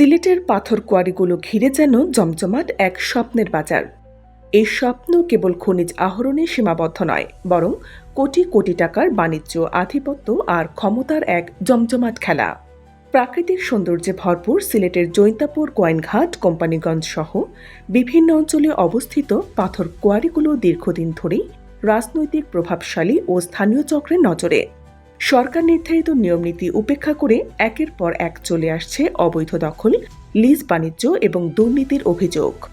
সিলেটের পাথর কোয়ারিগুলো ঘিরে যেন জমজমাট এক স্বপ্নের বাজার। এই স্বপ্ন কেবল খনিজ আহরণে সীমাবদ্ধ নয়, বরং কোটি কোটি টাকার বাণিজ্য, আধিপত্য আর ক্ষমতার এক জমজমাট খেলা। প্রাকৃতিক সৌন্দর্যে ভরপুর সিলেটের জৈন্তাপুর কোয়াইনঘাট কোম্পানিগঞ্জ সহ বিভিন্ন অঞ্চলে অবস্থিত পাথর কোয়ারিগুলো দীর্ঘদিন ধরেই রাজনৈতিক প্রভাবশালী ও স্থানীয় চক্রের নজরে। সরকার নির্ধারিত নিয়মনীতি উপেক্ষা করে একের পর এক চলে আসছে অবৈধ দখল, লিজ বাণিজ্য এবং দুর্নীতির অভিযোগ।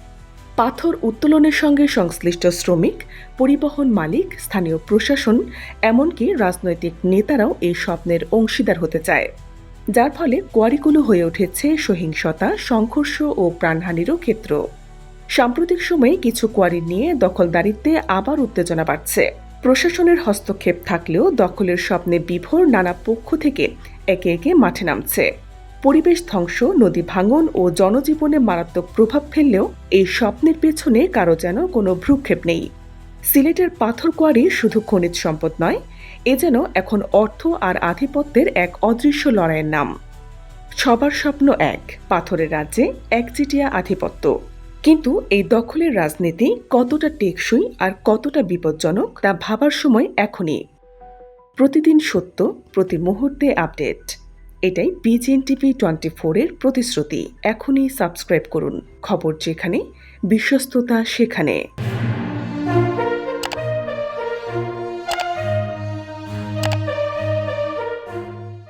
পাথর উত্তোলনের সঙ্গে সংশ্লিষ্ট শ্রমিক, পরিবহন মালিক, স্থানীয় প্রশাসন, এমনকি রাজনৈতিক নেতারাও এই স্বপ্নের অংশীদার হতে চায়। যার ফলে কোয়ারিগুলো হয়ে উঠেছে সহিংসতা, সংঘর্ষ ও প্রাণহানিরও ক্ষেত্র। সাম্প্রতিক সময়ে কিছু কোয়ারি নিয়ে দখলদারিত্বে আবার উত্তেজনা বাড়ছে। প্রশাসনের হস্তক্ষেপ থাকলেও দখলের স্বপ্নে বিভোর নানা পক্ষ থেকে একে একে মাঠে নামছে। পরিবেশ ধ্বংস, নদী ভাঙন ও জনজীবনে মারাত্মক প্রভাব ফেললেও এই স্বপ্নের পেছনে কারও যেন কোনো ভ্রুক্ষেপ নেই। সিলেটের পাথর কোয়ারি শুধু খনিজ সম্পদ নয়, এ যেন এখন অর্থ আর আধিপত্যের এক অদৃশ্য লড়াইয়ের নাম। সবার স্বপ্ন এক, পাথরের রাজ্যে একচেটিয়া আধিপত্য। কিন্তু এই দখলের রাজনীতি কতটা টেকসই আর কতটা বিপজ্জনক তা ভাবার সময় এখনই। প্রতিদিন সত্য, প্রতি মুহূর্তে আপডেট। এটাই বিজিএন টিভি টোয়েন্টি ফোরের প্রতিশ্রুতি। এখনই সাবস্ক্রাইব করুন। খবর যেখানে, বিশ্বস্ততা সেখানে।